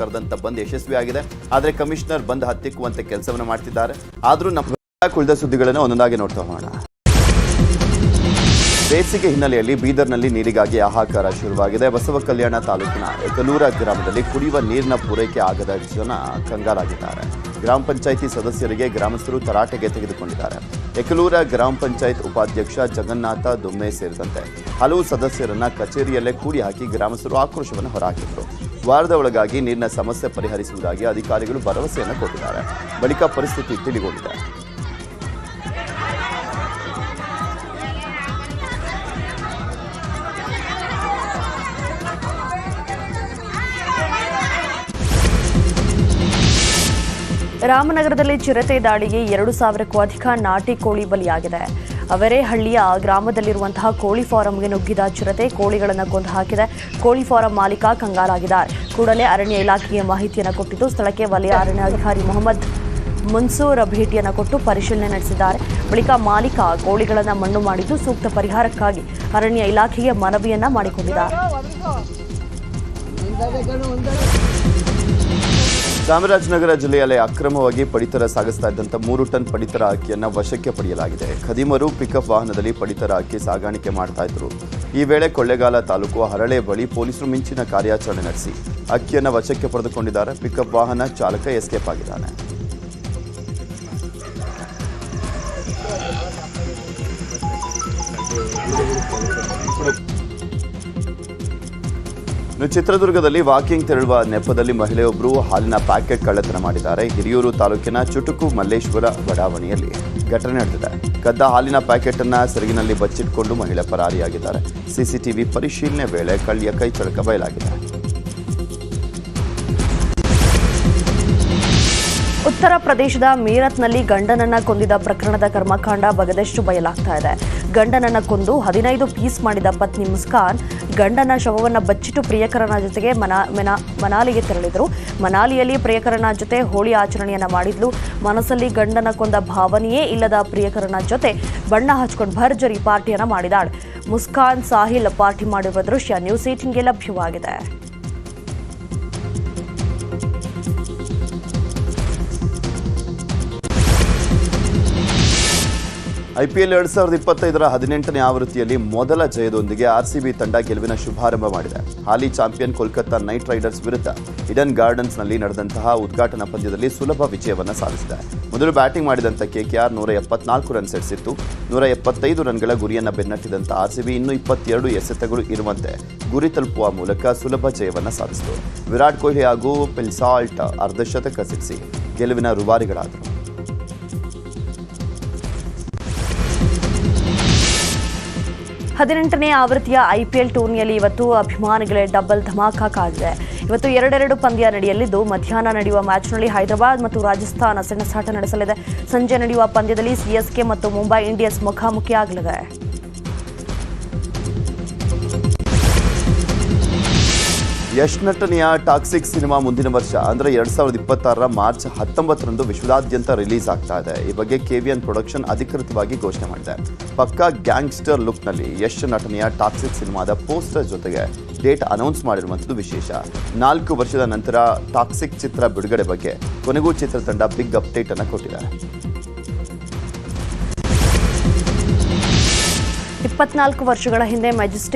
ಕರೆದಂತ ಬಂದ್ ಯಶಸ್ವಿಯಾಗಿದೆ. ಆದರೆ ಕಮಿಷನರ್ ಬಂದ್ ಹತ್ತಿಕ್ಕುವಂತೆ ಕೆಲಸವನ್ನು ಮಾಡ್ತಿದ್ದಾರೆ. ಆದರೂ ನಮ್ಮ ಕುಳಿದ ಸುದ್ದಿಗಳನ್ನು ಒಂದೊಂದಾಗಿ ನೋಡ್ತಾ ಹೋಗೋಣ. ಬೇಸಿಗೆ ಹಿನ್ನೆಲೆಯಲ್ಲಿ ಬೀದರ್ನಲ್ಲಿ ನೀರಿಗಾಗಿ ಹಾಹಾಕಾರ ಶುರುವಾಗಿದೆ. ಬಸವ ಕಲ್ಯಾಣ ತಾಲೂಕಿನ ಎಕಲೂರ ಗ್ರಾಮದಲ್ಲಿ ಕುಡಿಯುವ ನೀರಿನ ಪೂರೈಕೆ ಆಗದ ಜನ ಕಂಗಾಲಾಗಿದ್ದಾರೆ ಗ್ರಾಮ ಪಂಚಾಯಿತಿ ಸದಸ್ಯರಿಗೆ ಗ್ರಾಮಸ್ಥರು ತರಾಟೆಗೆ ತೆಗೆದುಕೊಂಡಿದ್ದಾರೆ. ಎಕಲೂರ ಗ್ರಾಮ ಪಂಚಾಯತ್ ಉಪಾಧ್ಯಕ್ಷ ಜಗನ್ನಾಥ ದೊಮ್ಮೆ ಸೇರಿದಂತೆ ಹಲವು ಸದಸ್ಯರನ್ನ ಕಚೇರಿಯಲ್ಲೇ ಕೂಡಿ ಹಾಕಿ ಗ್ರಾಮಸ್ಥರು ಆಕ್ರೋಶವನ್ನು ಹೊರಹಾಕಿದರು. ವಾರದ ಒಳಗಾಗಿ ನೀರಿನ ಸಮಸ್ಯೆ ಪರಿಹರಿಸುವುದಾಗಿ ಅಧಿಕಾರಿಗಳು ಭರವಸೆಯನ್ನು ಕೊಟ್ಟಿದ್ದಾರೆ. ಬಳಿಕ ಪರಿಸ್ಥಿತಿ ತಿಳಿಗೊಂಡಿದೆ. ರಾಮನಗರದಲ್ಲಿ ಚಿರತೆ ದಾಳಿಗೆ ಎರಡು ಸಾವಿರಕ್ಕೂ ಅಧಿಕ ನಾಟಿ ಕೋಳಿ ಬಲಿಯಾಗಿದೆ. ಅವರೇ ಹಳ್ಳಿಯ ಗ್ರಾಮದಲ್ಲಿರುವಂತಹ ಕೋಳಿ ಫಾರಂಗೆ ನುಗ್ಗಿದ ಚಿರತೆ ಕೋಳಿಗಳನ್ನು ಕೊಂದು ಹಾಕಿದೆ. ಕೋಳಿ ಫಾರಂ ಮಾಲೀಕ ಕಂಗಾಲಾಗಿದ್ದಾರೆ. ಕೂಡಲೇ ಅರಣ್ಯ ಇಲಾಖೆಗೆ ಮಾಹಿತಿಯನ್ನು ಕೊಟ್ಟಿದ್ದು ಸ್ಥಳಕ್ಕೆ ವಲಯ ಅರಣ್ಯಾಧಿಕಾರಿ ಮೊಹಮ್ಮದ್ ಮುನ್ಸೂರ್ ಭೇಟಿಯನ್ನು ಕೊಟ್ಟು ಪರಿಶೀಲನೆ ನಡೆಸಿದ್ದಾರೆ. ಬಳಿಕ ಮಾಲೀಕ ಕೋಳಿಗಳನ್ನು ಮಣ್ಣು ಮಾಡಿದ್ದು ಸೂಕ್ತ ಪರಿಹಾರಕ್ಕಾಗಿ ಅರಣ್ಯ ಇಲಾಖೆಗೆ ಮನವಿಯನ್ನ ಮಾಡಿಕೊಂಡಿದ್ದಾರೆ. ಚಾಮರಾಜನಗರ ಜಿಲ್ಲೆಯಲ್ಲಿ ಅಕ್ರಮವಾಗಿ ಪಡಿತರ ಸಾಗಿಸ್ತಾ ಇದ್ದಂಥ ಮೂರು ಟನ್ ಪಡಿತರ ಅಕ್ಕಿಯನ್ನು ವಶಕ್ಕೆ ಪಡೆಯಲಾಗಿದೆ. ಖದೀಮರು ಪಿಕಪ್ ವಾಹನದಲ್ಲಿ ಪಡಿತರ ಅಕ್ಕಿ ಸಾಗಾಣಿಕೆ ಮಾಡ್ತಾ ಇದ್ರು. ಈ ವೇಳೆ ಕೊಳ್ಳೇಗಾಲ ತಾಲೂಕು ಹರಳೆ ಬಳಿ ಪೊಲೀಸರು ಮಿಂಚಿನ ಕಾರ್ಯಾಚರಣೆ ನಡೆಸಿ. ಅಕ್ಕಿಯನ್ನು ವಶಕ್ಕೆ ಪಡೆದುಕೊಂಡಿದ್ದಾರೆ. ಪಿಕಪ್ ವಾಹನ ಚಾಲಕ ಎಸ್ಕೇಪ್ ಆಗಿದ್ದಾನೆ. ಚಿತ್ರದುರ್ಗದಲ್ಲಿ ವಾಕಿಂಗ್ ತೆರಳುವ ನೆಪದಲ್ಲಿ ಮಹಿಳೆಯೊಬ್ಬರು ಹಾಲಿನ ಪ್ಯಾಕೆಟ್ ಕಳ್ಳತನ ಮಾಡಿದ್ದಾರೆ. ಹಿರಿಯೂರು ತಾಲೂಕಿನ ಚುಟುಕು ಮಲ್ಲೇಶ್ವರ ಬಡಾವಣೆಯಲ್ಲಿ ಘಟನೆ ನಡೆದಿದೆ. ಕದ್ದ ಹಾಲಿನ ಪ್ಯಾಕೆಟ್ ಅನ್ನ ಸೆರಗಿನಲ್ಲಿ ಬಚ್ಚಿಟ್ಕೊಂಡು ಮಹಿಳೆ ಪರಾರಿಯಾಗಿದ್ದಾರೆ. ಸಿಸಿಟಿವಿ ಪರಿಶೀಲನೆ ವೇಳೆ ಕಳ್ಳಿಯ ಕೈ ಚಳಕ ಬಯಲಾಗಿದೆ. ಉತ್ತರ ಪ್ರದೇಶದ ಮೀರತ್ನಲ್ಲಿ ಗಂಡನನ್ನ ಕೊಂದಿದ ಪ್ರಕರಣದ ಕರ್ಮಕಾಂಡ ಬಗದಷ್ಟು ಬಯಲಾಗ್ತಾ ಇದೆ. ಗಂಡನನ್ನ ಕೊಂದು ಹದಿನೈದು ಪೀಸ್ ಮಾಡಿದ ಪತ್ನಿ ಮುಸ್ಕಾನ್ ಗಂಡನ ಶವವನ್ನು ಬಚ್ಚಿಟ್ಟು ಪ್ರಿಯಕರನ ಜೊತೆಗೆ ಮನಾ, ಮೆನಾ, ಮನಾಲಿಗೆ ತೆರಳಿದರು. ಮನಾಲಿಯಲ್ಲಿ ಪ್ರಿಯಕರನ ಜೊತೆ ಹೋಳಿ ಆಚರಣೆಯನ್ನು ಮಾಡಿದ್ಲು. ಮನಸ್ಸಲ್ಲಿ ಗಂಡನ ಕೊಂದ ಭಾವನೆಯೇ ಇಲ್ಲದ ಪ್ರಿಯಕರನ ಜೊತೆ ಬಣ್ಣ ಹಚ್ಕೊಂಡು ಭರ್ಜರಿ ಪಾರ್ಟಿಯನ್ನು ಮಾಡಿದಾಳೆ. ಮುಸ್ಕಾನ್ ಸಾಹಿಲ್ ಪಾರ್ಟಿ ಮಾಡಿರುವ ದೃಶ್ಯ ನ್ಯೂಸ್ ಏಟಿನ್ಗೆ ಲಭ್ಯವಾಗಿದೆ. ಐಪಿಎಲ್ ಎರಡ್ ಸಾವಿರದ ಇಪ್ಪತ್ತೈದರ ಹದಿನೆಂಟನೇ ಆವೃತ್ತಿಯಲ್ಲಿ ಮೊದಲ ಜಯದೊಂದಿಗೆ ಆರ್ಸಿಬಿ ತಂಡ ಗೆಲುವಿನ ಶುಭಾರಂಭ ಮಾಡಿದೆ. ಹಾಲಿ ಚಾಂಪಿಯನ್ ಕೋಲ್ಕತ್ತಾ ನೈಟ್ ರೈಡರ್ಸ್ ವಿರುದ್ಧ ಇಡನ್ ಗಾರ್ಡನ್ಸ್ನಲ್ಲಿ ನಡೆದಂತಹ ಉದ್ಘಾಟನಾ ಪಂದ್ಯದಲ್ಲಿ ಸುಲಭ ವಿಜಯವನ್ನು ಸಾಧಿಸಿದೆ. ಮೊದಲು ಬ್ಯಾಟಿಂಗ್ ಮಾಡಿದಂಥ ಕೆಕೆಆರ್ ನೂರ ಎಪ್ಪತ್ನಾಲ್ಕು ರನ್ ಸೆಡಿಸಿತ್ತು. ನೂರ ಎಪ್ಪತ್ತೈದು ರನ್ಗಳ ಗುರಿಯನ್ನು ಬೆನ್ನಟ್ಟಿದಂಥ ಆರ್ಸಿಬಿ ಇನ್ನೂ ಇಪ್ಪತ್ತೆರಡು ಎಸೆತಗಳು ಇರುವಂತೆ ಗುರಿ ತಲುಪುವ ಮೂಲಕ ಸುಲಭ ಜಯವನ್ನು ಸಾಧಿಸಿತು. ವಿರಾಟ್ ಕೊಹ್ಲಿ ಹಾಗೂ ಪಿಲ್ಸಾಲ್ಟ್ ಅರ್ಧಶತಕ ಸಿಡಿಸಿ ಗೆಲುವಿನ ರೂವಾರಿಗಳಾದರು. ಹದಿನೆಂಟನೇ ಆವೃತ್ತಿಯ ಐಪಿಎಲ್ ಟೂರ್ನಿಯಲ್ಲಿ ಇವತ್ತು ಅಭಿಮಾನಿಗಳೇ ಡಬಲ್ ಧಮಾಕಾ ಕಾದಿದೆ ಇವತ್ತು ಎರಡೆರಡು ಪಂದ್ಯ ನಡೆಯಲಿದ್ದು, ಮಧ್ಯಾಹ್ನ ನಡೆಯುವ ಮ್ಯಾಚ್ನಲ್ಲಿ ಹೈದರಾಬಾದ್ ಮತ್ತು ರಾಜಸ್ಥಾನ ಸೆಣಸಾಟ ನಡೆಸಲಿದೆ. ಸಂಜೆ ನಡೆಯುವ ಪಂದ್ಯದಲ್ಲಿ ಸಿಎಸ್ಕೆ ಮತ್ತು ಮುಂಬೈ ಇಂಡಿಯನ್ಸ್ ಮುಖಾಮುಖಿಯಾಗಲಿದೆ ಯಶ್ ನಟನೆಯ ಟಾಕ್ಸಿಕ್ ಸಿನಿಮಾ ಮುಂದಿನ ವರ್ಷ, ಅಂದ್ರೆ ಎರಡು ಸಾವಿರದ ಇಪ್ಪತ್ತಾರರ ಮಾರ್ಚ್ ಹತ್ತೊಂಬತ್ತರಂದು ವಿಶ್ವದಾದ್ಯಂತ ರಿಲೀಸ್ ಆಗ್ತಾ ಇದೆ. ಈ ಬಗ್ಗೆ ಕೆವಿಎನ್ ಪ್ರೊಡಕ್ಷನ್ ಅಧಿಕೃತವಾಗಿ ಘೋಷಣೆ ಮಾಡಿದೆ. ಪಕ್ಕಾ ಗ್ಯಾಂಗ್ಸ್ಟರ್ ಲುಕ್ನಲ್ಲಿ ಯಶ್ ನಟನೆಯ ಟಾಕ್ಸಿಕ್ ಸಿನಿಮಾದ ಪೋಸ್ಟರ್ ಜೊತೆಗೆ ಡೇಟ್ ಅನೌನ್ಸ್ ಮಾಡಿರುವಂಥದ್ದು ವಿಶೇಷ. ನಾಲ್ಕು ವರ್ಷದ ನಂತರ ಟಾಕ್ಸಿಕ್ ಚಿತ್ರ ಬಿಡುಗಡೆ ಬಗ್ಗೆ ಕೊನೆಗೂ ಚಿತ್ರತಂಡ ಬಿಗ್ ಅಪ್ಡೇಟ್ ಅನ್ನು ಕೊಟ್ಟಿದ್ದಾರೆ ಇಪ್ಪತ್ನಾಲ್ಕು ವರ್ಷಗಳ ಹಿಂದೆ ಮೆಜೆಸ್ಟಿಕ್